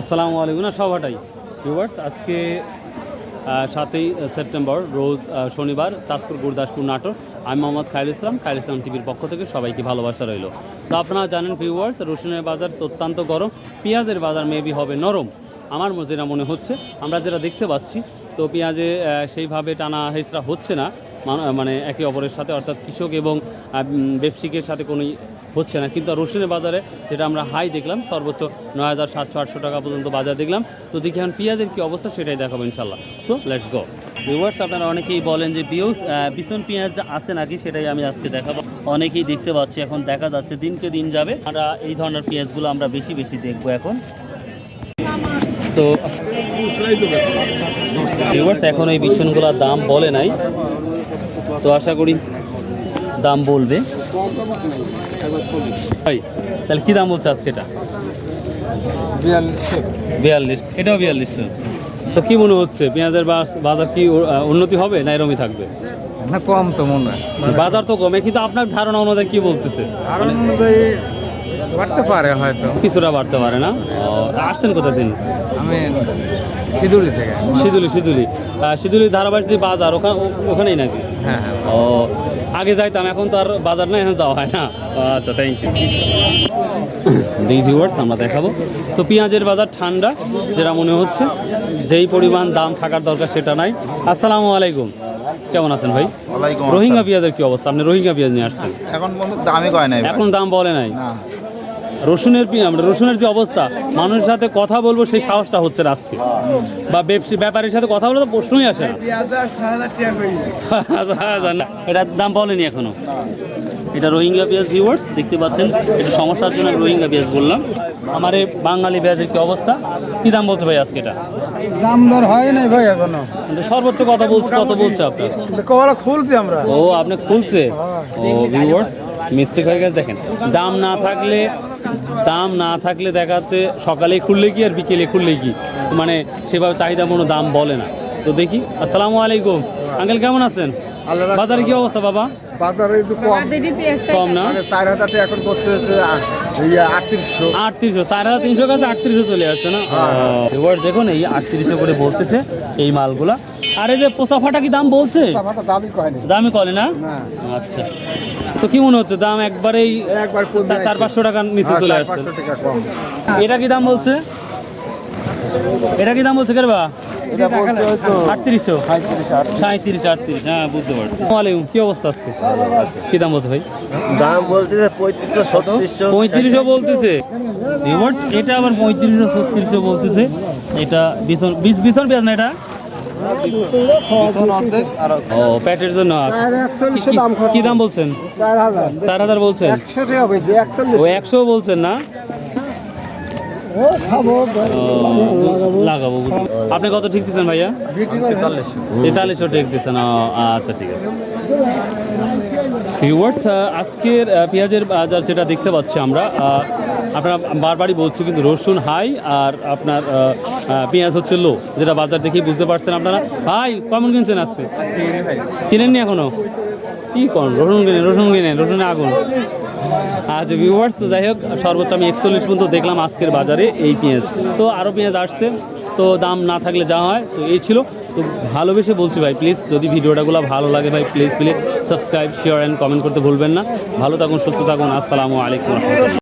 আসসালামু আলাইকুম। না সবাটাই ভিউয়ার্স আজকে সাতই সেপ্টেম্বর, রোজ শনিবার, চাঁদপুর গুরদাসপুর নাটক আমি মোহাম্মদ খায়রুল ইসলাম খায়রুল ইসলাম টিভির পক্ষ থেকে সবাইকে ভালোবাসা রইল। তো আপনারা জানেন ভিউয়ার্স রসুনের বাজার অত্যন্ত গরম, পেঁয়াজের বাজার মেবি হবে নরম। আমার যেটা মনে হচ্ছে, আমরা যেটা দেখতে পাচ্ছি, তো পেঁয়াজে সেইভাবে টানা হেঁচড়া হচ্ছে না। মানে একে অপরের সাথে, অর্থাৎ কৃষক এবং ব্যবসায়িকের সাথে কোনো হচ্ছে না। কিন্তু রসুনের বাজারে যেটা আমরা হাই দেখলাম, সর্বোচ্চ নয় হাজার সাতশো আটশো টাকা পর্যন্ত বাজার দেখলাম। তো দেখি এখন পেঁয়াজের কী অবস্থা সেটাই দেখাবো ইনশাল্লাহ সো লেটস গো ভিউয়ার্স আপনারা অনেকেই বলেন যে পিউস বিছন পেঁয়াজ আছে নাকি সেটাই আমি আজকে দেখাবো। অনেকেই দেখতে পাচ্ছি এখন দেখা যাচ্ছে দিনকে দিন যাবে। আমরা এই ধরনের পেঁয়াজগুলো আমরা বেশি বেশি দেখব এখন। তো এখন এই বিছনগুলোর দাম বলে নাই। তো আশা করি দাম বলবে। ভাই তাহলে কি দাম বলছে আজকে এটা? বিয়াল্লিশ। এটাও বিয়াল্লিশশো তো কি মনে হচ্ছে পেঁয়াজের বাজার কি উন্নতি হবে না এরমই থাকবে? না কম তো মনে হয়। বাজার তো কমে কিন্তু আপনার ধারণা অনুযায়ী কি বলতেছে? ধারণা অনুযায়ী বাড়তে পারে হয়তো। কিছুটা বাড়তে পারে না? ও, আসছেন কোথা দিন আমি পিদুলি থেকে। সিদুলি সিদুলি। সিদুলি ধারাবাহিক যে বাজার ওখানে ওখানেই নাকি? হ্যাঁ হ্যাঁ। ও আগে যাইতাম এখন তো আর বাজার না এখন যাওয়া হয় না। আচ্ছা থ্যাংক ইউ দুই ভিউয়ার্স আমরা দেখাবো। তো পেঁয়াজের বাজার ঠান্ডা যেটা মনে হচ্ছে যেই পরিমাণ দাম থাকার দরকার সেটা নাই। আসসালামু আলাইকুম। কেমন আছেন ভাই? রোহিঙ্গা পেঁয়াজের কি অবস্থা? আপনি রোহিঙ্গা পেঁয়াজ নিয়ে আসছেন? এখন দামই কয় নাই এখন দাম বলে নাই। রসুনের রসুনের যে অবস্থা মানুষের সাথে কথা বলব সেই সাহসটা হচ্ছে আজকে। বা ব্যাপারীর সাথে কথা বলে তো প্রশ্নই আসে না। এটার দাম বলেনি এখনও। এটা রোহিঙ্গা পেঁয়াজ ভিউয়ার্স দেখতে পাচ্ছেন এটা সমস্যার জন্য রোহিঙ্গা পেঁয়াজ বললাম। আমার এই বাঙালি পেঁয়াজের কি অবস্থা? কী দাম বলছে ভাই আজকে এটা? দাম দর হয় নাই ভাই এখনও। সর্বোচ্চ কথা বলছে কত বলছে আপনার? কলা খুলছি আমরা। ও আপনি খুলছে? ও ভিউয়ার্স মিস্টেক হয়ে গেছে দেখেন। দাম না থাকলে দাম না থাকলে দেখা যাচ্ছে সকালে খুললে কি আর বিকেলে খুললে কি? মানে সেভাবে চাহিদা কোনো দাম বলে না। তো দেখি। আসসালামু আলাইকুম। আঙ্কেল কেমন আছেন? বাজারে কি অবস্থা বাবা? বাজারে একটু কম। কম না? মানে চার এখন করতে আটত্রিশশো। আটত্রিশশো। চার হাজার তিনশো কাছে আটত্রিশশো চলে আসছে না? এবার দেখুন এই আটত্রিশশো করে বলতেছে এই মালগুলা। আর এই যে পোষা ফাটা কি দাম বলছে? দামই করে না? না। আচ্ছা। তো কি মনে হচ্ছে দাম একবারেই চার- চার পাঁচশো টাকার নিচে হ্যাঁ, চলে আসছে। টাকা এটা কি দাম বলছে? এটা কি দাম বলছে কেরবা হয়তো আটত্রিশশো। সাঁত্রিশ আটত্রিশ। হ্যাঁ বুঝতে পারছি। ওয়ালাইকুম কি অবস্থা আজকে? কি দাম বলছে ভাই? দাম বলছে পঁয়ত্রিশশো বলতেছে। এটা আবার পঁয়ত্রিশশো ছত্রিশশো বলতেছে। এটা বিছন বিছ- বিছন পেঁয়াজ না এটা? ও প্যাটের জন্য কি- দাম বলছেন? চার হাজার। বলছেন? ও একশো বলছেন না? লাগাবো। আপনি কত ঠিক দিচ্ছেন ভাইয়া? তেতাল্লিশশো ঠিক দিচ্ছেন আচ্ছা ঠিক আছে। ভিউয়ার্স আজকের পেঁয়াজের বাজার যেটা দেখতে পাচ্ছি আমরা আপনারা বারবারই বলছি কিন্তু রসুন হাই আর আপনার পেঁয়াজ হচ্ছে লো, যেটা বাজার দেখেই বুঝতে পারছেন আপনারা। ভাই, কেমন কিনছেন আজকে? কিনেননি এখনও? কি করেন রসুন কিনেন রসুন কিনেন, রসুনে আগুন। আচ্ছা ভিউয়ার্স তো যাই হোক, সর্বোচ্চ আমি একচল্লিশ পর্যন্ত দেখলাম আজকের বাজারে এই পেঁয়াজ। তো আরও পেঁয়াজ আসছে, তো দাম না থাকলে যা হয়, তো এই ছিল। তো ভালোবেসে বলছি ভাই প্লিজ যদি ভিডিওটাগুলো ভালো লাগে ভাই please please subscribe share and comment করতে ভুলবেন না। ভালো থাকুন, সুস্থ থাকুন, আসসালামু আলাইকুম।